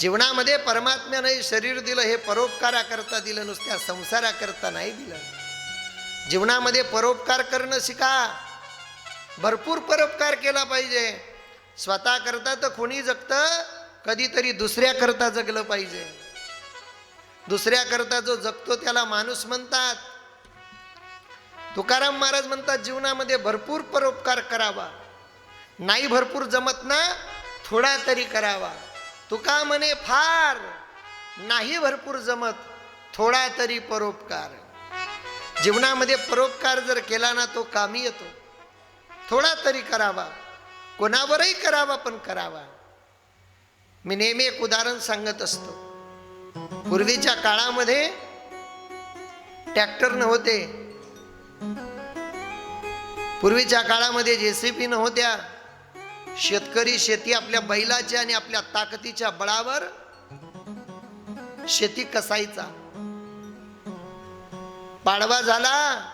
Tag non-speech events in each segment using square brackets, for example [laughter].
जीवनामध्ये परमात्म्याने शरीर दिलं हे परोपकाराकरता दिलं नुसत्या संसाराकरता नाही दिलं. जीवनामध्ये परोपकार करणं शिका. भरपूर परोपकार केला पाहिजे. स्वतः करता तर कोणी जगतं कधीतरी दुसऱ्याकरता जगलं पाहिजे. दुसऱ्याकरता जो जगतो त्याला माणूस म्हणतात. तुकाराम महाराज म्हणतात जीवनामध्ये भरपूर परोपकार करावा. नाही भरपूर जमत ना थोडा तरी करावा. तुका म्हणे फार नाही भरपूर जमत थोडा तरी परोपकार. जीवनामध्ये परोपकार जर केला ना तो कामी येतो. थोडा तरी करावा कोणावरही करावा पण करावा. मी नेहमी एक उदाहरण सांगत असतो. पूर्वीच्या काळामध्ये ट्रॅक्टर नव्हते. पूर्वीच्या काळामध्ये जेसीबी नव्हत्या शेतकरी शेती आपल्या बैलाच्या आणि आपल्या ताकदीच्या बळावर शेती कसायचा. पाडवा झाला.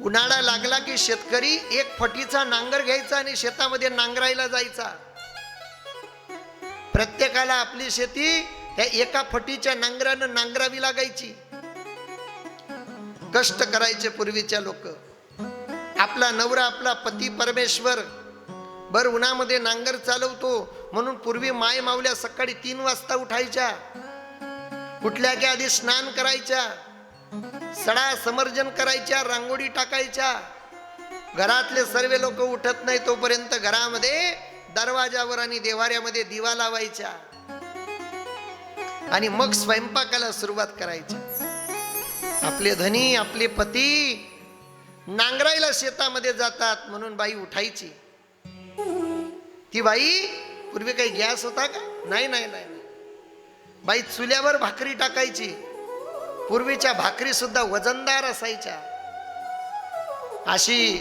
उन्हाळा लागला की शेतकरी एक फटीचा नांगर घ्यायचा आणि शेतामध्ये नांगरायला जायचा. प्रत्येकाला आपली शेती त्या एका फटीच्या नांगरानं नांगरावी लागायची. कष्ट करायचे पूर्वीच्या लोक. आपला नवरा आपला पती परमेश्वर भर उन्हामध्ये नांगर चालवतो. म्हणून पूर्वी माय मावल्या सकाळी तीन वाजता उठायच्या. उठल्या की आधी स्नान करायच्या. सडा समर्जन करायच्या रांगोळी टाकायच्या. घरातले सर्व लोक उठत नाही तोपर्यंत घरामध्ये दरवाजावर आणि देवाऱ्यामध्ये दिवा लावायच्या. आणि मग स्वयंपाकाला सुरुवात करायची. आपले धनी आपले पती नांगरायला शेतामध्ये जातात. म्हणून बाई उठायची. ती बाई पूर्वी काही गॅस होता का? नाही नाही नाही. नाही. बाई चुल्यावर भाकरी टाकायची. पूर्वीच्या भाकरी सुद्धा वजनदार असायच्या. अशी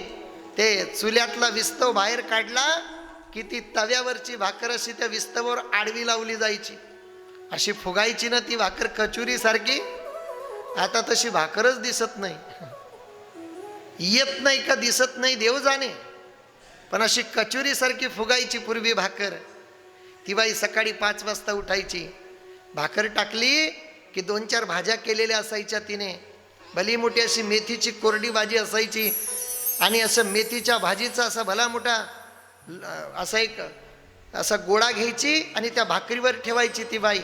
ते चुल्यातला विस्तव बाहेर काढला की ती तव्यावरची भाकर अशी त्या विस्तवावर आडवी लावली जायची. अशी फुगायची ना ती भाकर कचुरी सारखी. आता तशी भाकरच दिसत नाही. येत नाही का दिसत नाही देव जाणे? पण अशी कचोरीसारखी फुगायची पूर्वी भाकर. ती बाई सकाळी पाच वाजता उठायची. भाकर टाकली की दोन चार भाज्या केलेल्या असायच्या तिने. भली मोठी अशी मेथीची कोरडी भाजी असायची आणि असं मेथीच्या भाजीचा असा भला मोठा असा एक असा गोळा घ्यायची आणि त्या भाकरीवर ठेवायची ती बाई.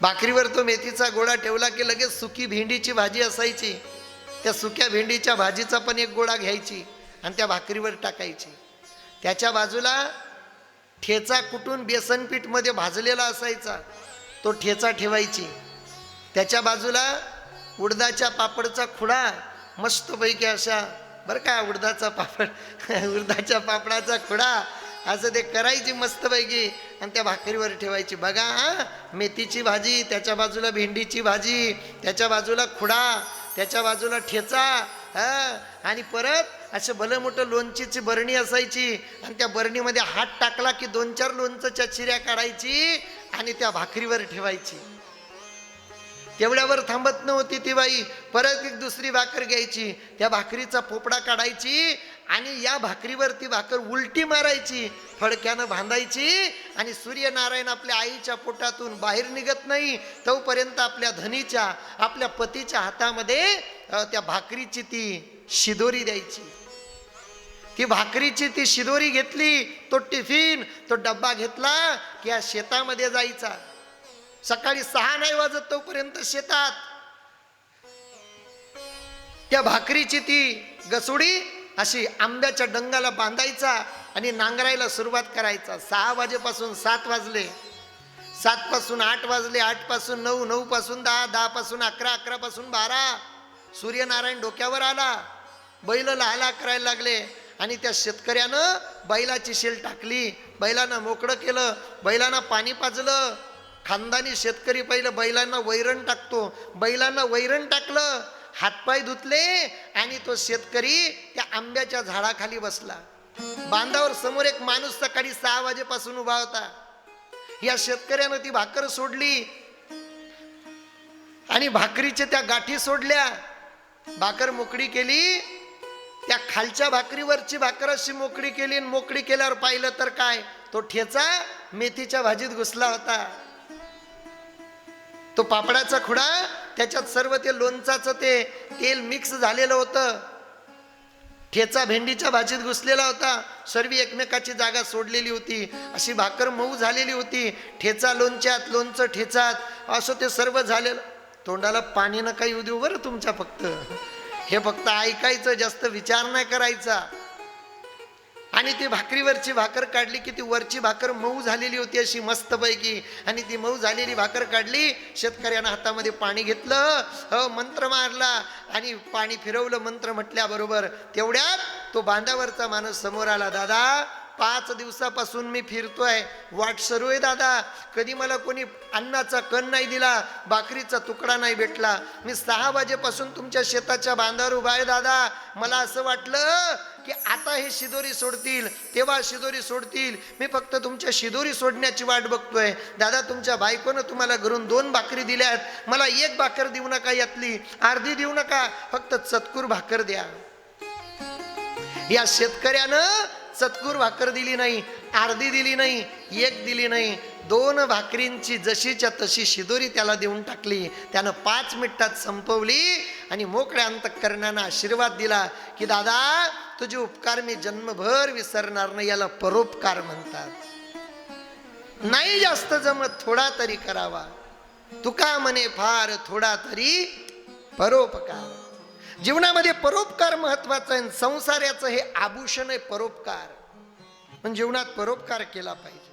भाकरीवर तो मेथीचा गोळा ठेवला की लगेच सुकी भेंडीची भाजी असायची. त्या सुक्या भेंडीच्या भाजीचा पण एक गोळा घ्यायची. आणि त्या भाकरीवर टाकायची. त्याच्या बाजूला ठेचा कुटून बेसन पीठमध्ये भाजलेला असायचा तो ठेचा ठेवायची. त्याच्या बाजूला उडदाच्या पापडचा खुडा मस्तपैकी अशा बरं का उडदाचा पापड [laughs] उडदाच्या पापडाचा खुडा असं ते करायची मस्तपैकी आणि त्या भाकरीवर ठेवायची. बघा हा मेथीची भाजी त्याच्या बाजूला भेंडीची भाजी त्याच्या बाजूला खुडा त्याच्या बाजूला ठेचा हा आणि परत असं भलं मोठं लोणचीची बरणी असायची आणि त्या बरणीमध्ये हात टाकला की दोन चार लोणचं चिऱ्या काढायची आणि त्या भाकरीवर ठेवायची. तेवढ्यावर थांबत नव्हती ती बाई. परत एक दुसरी भाकर घ्यायची. त्या भाकरीचा पोपडा काढायची आणि या भाकरीवर ती भाकर उलटी मारायची. फडक्यानं बांधायची आणि सूर्यनारायण आपल्या आईच्या पोटातून बाहेर निघत नाही. तोपर्यंत आपल्या धनीच्या आपल्या पतीच्या हातामध्ये त्या भाकरीची ती शिदोरी द्यायची. ती भाकरीची ती शिदोरी घेतली तो टिफिन तो डब्बा घेतला की या शेतामध्ये जायचा. सकाळी सहा नाही वाजत तोपर्यंत शेतात. त्या भाकरीची ती गसुडी अशी आंब्याच्या डंगाला बांधायचा आणि नांगरायला सुरुवात करायचा. सहा वाजेपासून सात वाजले. सात पासून आठ वाजले आठपासून नऊ नऊ पासून दहा दहा पासून अकरा अकरा पासून बारा. सूर्यनारायण डोक्यावर आला. बैल लहाला करायला लागले आणि त्या शेतकऱ्यानं बैलाची शेल टाकली. बैलानं मोकळं केलं. बैलांना पाणी पाजलं. खानदानी शेतकरी पहिलं बैलांना वैरण टाकतो. बैलांना वैरण टाकलं हातपाय धुतले आणि तो शेतकरी त्या आंब्याच्या झाडाखाली बसला. बांधावर समोर एक माणूस सकाळी सहा वाजेपासून उभा होता. या शेतकऱ्यानं ती भाकर सोडली आणि भाकरीच्या त्या गाठी सोडल्या. भाकर मोकळी केली. त्या खालच्या भाकरीवरची भाकर अशी मोकळी केली आणि मोकळी केल्यावर पाहिलं तर काय? तो ठेचा मेथीच्या भाजीत घुसला होता. तो पापडाचा खुडा त्याच्यात सर्व ते लोणचाचं ते तेल मिक्स झालेलं होतं. ठेचा भेंडीच्या भाजीत घुसलेला होता. सर्व एकमेकाची जागा सोडलेली होती. अशी भाकर मऊ झालेली होती. ठेचा लोणच्यात लोणचं ठेचात असं ते सर्व झालेलं. तोंडाला पाणी नका येऊ देऊ बरं तुमच्या फक्त. हे फक्त ऐकायचं जास्त विचार नाही करायचा. आणि ती भाकरीवरची भाकर काढली की ती वरची भाकर मऊ झालेली होती अशी मस्तपैकी. आणि ती मऊ झालेली भाकर काढली शेतकऱ्यानं हातामध्ये पाणी घेतलं हो मंत्र मारला आणि पाणी फिरवलं मंत्र म्हटल्याबरोबर तेवढ्यात तो बांधावरचा माणूस समोर आला दादा पाच दिवसापासून मी फिरतोय. वाट सरू आहे दादा. कधी मला कोणी अन्नाचा कण नाही दिला भाकरीचा तुकडा नाही भेटला. मी सहा वाजेपासून तुमच्या शेताच्या बांधावर उभा आहे दादा. मला असं वाटलं की आता हे शिदोरी सोडतील. तेव्हा शिदोरी सोडतील. मी फक्त तुमच्या शिदोरी सोडण्याची वाट बघतोय. दादा तुमच्या बायकोनं तुम्हाला घरून दोन भाकरी दिल्यात मला एक भाकर देऊ नका यातली. अर्धी देऊ नका. फक्त चतकूर भाकर द्या. या शेतकऱ्यानं चतकूर भाकर दिली नाही अर्धी दिली नाही एक दिली नाही. दोन भाकरींची जशीच्या तशी शिदोरी त्याला देऊन टाकली. त्यानं पाच मिनिटात संपवली आणि मोकळ्या अंतकरणानं आशीर्वाद दिला की दादा तुझे उपकार मी जन्मभर विसरणार नाही याला परोपकार म्हणतात. नाही जास्त जमत थोडा तरी करावा. तुका म्हणे फार थोडा तरी परोपकार. जीवनामध्ये परोपकार महत्त्वाचा आहे संसाराचं हे आभूषण आहे परोपकार. पण जीवनात परोपकार केला पाहिजे.